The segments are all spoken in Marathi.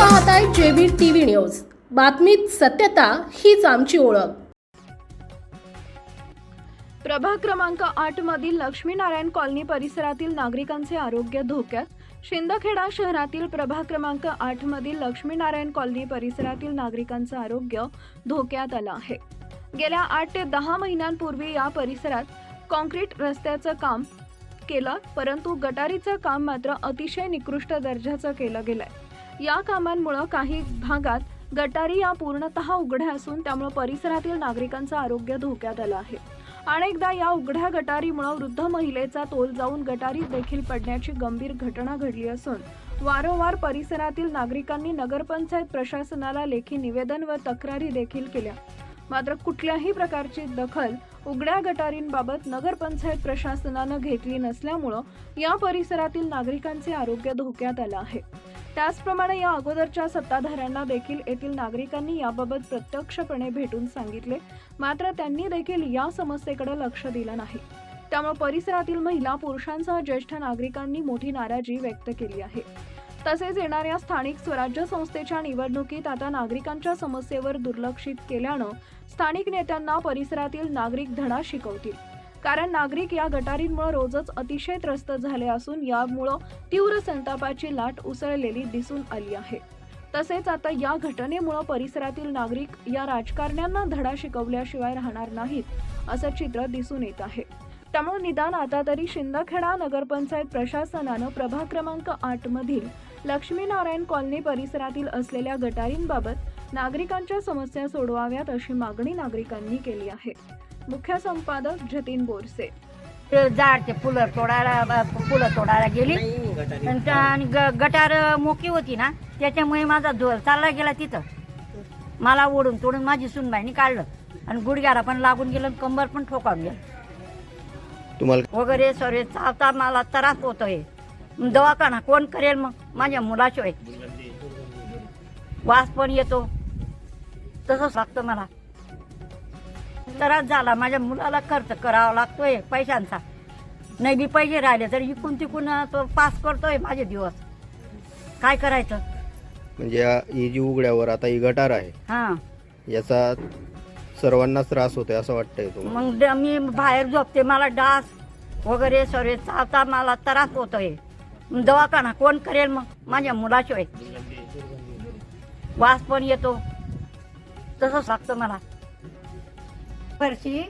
पाहताय जेबी टीव्ही न्यूज. बातमीत सत्यता हीच आमची ओळख. प्रभाग क्रमांक आठ मधील लक्ष्मीनारायण कॉलनी परिसरातील नागरिकांचे आरोग्य धोक्यात. शिंदखेडा शहरातील प्रभाग क्रमांक आठ मधील लक्ष्मीनारायण कॉलनी परिसरातील नागरिकांचं आरोग्य धोक्यात आलं आहे. गेल्या आठ ते दहा महिन्यांपूर्वी या परिसरात कॉन्क्रीट रस्त्याचं काम केलं परंतु गटारीचं काम मात्र अतिशय निकृष्ट दर्जाचं केलं गेलंय. या कामांमुळं काही भागात गटारी या पूर्णतः उघड्या असून त्यामुळे परिसरातील नागरिकांचं आरोग्य धोक्यात आलं आहे. अनेकदा या उघड्या गटारीमुळे वृद्ध महिलेचा तोल जाऊन गटारीत देखील पडण्याची गंभीर घटना घडली असून वारंवार परिसरातील नागरिकांनी नगरपंचायत प्रशासनाला लेखी निवेदन व तक्रारी देखील केल्या. मात्र कुठल्याही प्रकारची दखल उघड्या गटारींबाबत नगरपंचायत प्रशासनानं घेतली नसल्यामुळं या परिसरातील नागरिकांचे आरोग्य धोक्यात आलं आहे. त्याचप्रमाणे या अगोदरच्या सत्ताधाऱ्यांना देखील येथील नागरिकांनी याबाबत प्रत्यक्षपणे भेटून सांगितले मात्र त्यांनी देखील या समस्येकडे लक्ष दिलं नाही. त्यामुळे परिसरातील महिला पुरुषांसह ज्येष्ठ नागरिकांनी मोठी नाराजी व्यक्त केली आहे. तसेच येणाऱ्या स्थानिक स्वराज्य संस्थेच्या निवडणुकीत आता नागरिकांच्या समस्येवर दुर्लक्षित केल्यानं स्थानिक नेत्यांना परिसरातील नागरिक धडा शिकवतील. कारण नागरिक या गटारींमुळे रोजच अतिशय त्रस्त झाले असून यामुळं तीव्र संतापाची लाट उसळलेली दिसून आली आहे. तसेच आता या घटनेमुळे परिसरातील नागरिक या राजकारण्यांना धडा शिकवल्याशिवाय राहणार नाहीत असं चित्र दिसून येत आहे. त्यामुळे निदान आता तरी शिंदखेडा नगरपंचायत प्रशासनानं प्रभाग क्रमांक आठ मधील लक्ष्मीनारायण कॉलनी परिसरातील असलेल्या गटारींबाबत नागरिकांच्या समस्या सोडवाव्यात अशी मागणी नागरिकांनी केली आहे. मुख्य संपादक जतीन बोरसे. ते झाडचे फुलं तोडायला फुलं तोडायला गेली. आणि गटार मोकी होती ना त्याच्यामुळे माझा धोल चालला गेला तिथं. मला ओढून तोडून माझी सुनबाईनी काढलं. आणि गुडघ्याला पण लागून गेलं कंबर पण ठोकावून गेलं. तुम्हाला वगैरे सर्व चालता मला त्रास होतोय. दवाखाना कोण करेल मग? माझ्या मुलाशिवाय वास पण येतो. तसंच लागतं मला. त्रास झाला. माझ्या मुलाला खर्च करावा लागतोय पैशांचा. नाही बी पैसे राहिले तर इकून तिकून तो पास करतोय माझे दिवस. काय करायचं? म्हणजे या- ही जी उघड्यावर आता ही गटार आहे हां. याचा सर्वांनाच त्रास होतोय असं वाटतंय तुम्हाला. मग ड- मी बाहेर झोपते. मला डास वगैरे सर्व चालता मला त्रास होतोय. दवाखाना कोण करेल मग? माझ्या मुलाशिवाय वास पण येतो. तसंच लागतं मला. फरशी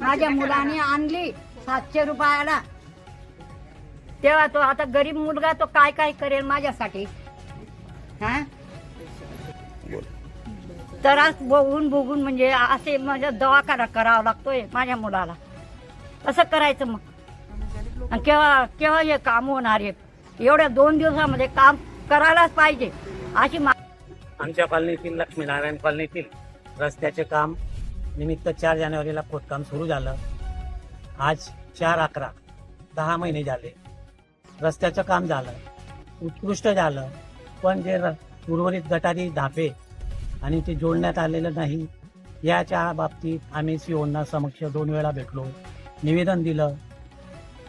माझ्या मुलाने आणली सातशे रुपयाला. तेव्हा तो आता गरीब मुलगा तो काय काय करेल माझ्यासाठी? हा? त्रास बघून बघून म्हणजे असे माझा दवाखाना करावा लागतोय माझ्या मुलाला. कसं करायचं मग. केव्हा केव्हा हे काम होणार आहे? एवढ्या दोन दिवसामध्ये काम करायलाच पाहिजे. अशी मा आमच्या कॉलनीतील लक्ष्मीनारायण कॉलनीतील रस्त्याचे काम निमित्त चार जानेवारीला खोदकाम सुरू झालं. आज चार अकरा दहा महिने झाले. रस्त्याचं काम झालं उत्कृष्ट झालं. पण जे र- उर्वरित गटारी धापे आणि ते जोडण्यात आलेलं नाही याच्या बाबतीत आम्ही सीओना समक्ष दोन वेळा भेटलो निवेदन दिलं.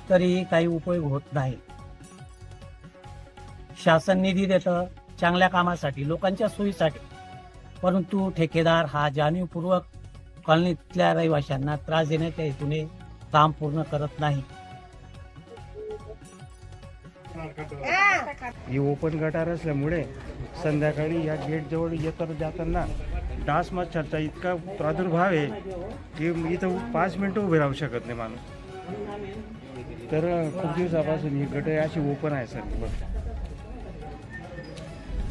तरीही काही उपयोग होत नाही. शासन निधी देतं चांगल्या कामासाठी लोकांच्या सोयीसाठी. परंतु ठेकेदार हा जाणीवपूर्वक कॉलनीतल्या रहिवाशांना त्रास देण्याच्या हेतूने काम पूर्ण करत नाही. ही ओपन गटार असल्यामुळे संध्याकाळी या गेट जवळ जाताना डास मच्छरचा इतका प्रादुर्भाव आहे की इथं पाच मिनटं उभे राहू शकत नाही माणूस. तर खूप दिवसापासून ही गटर अशी ओपन आहे सर.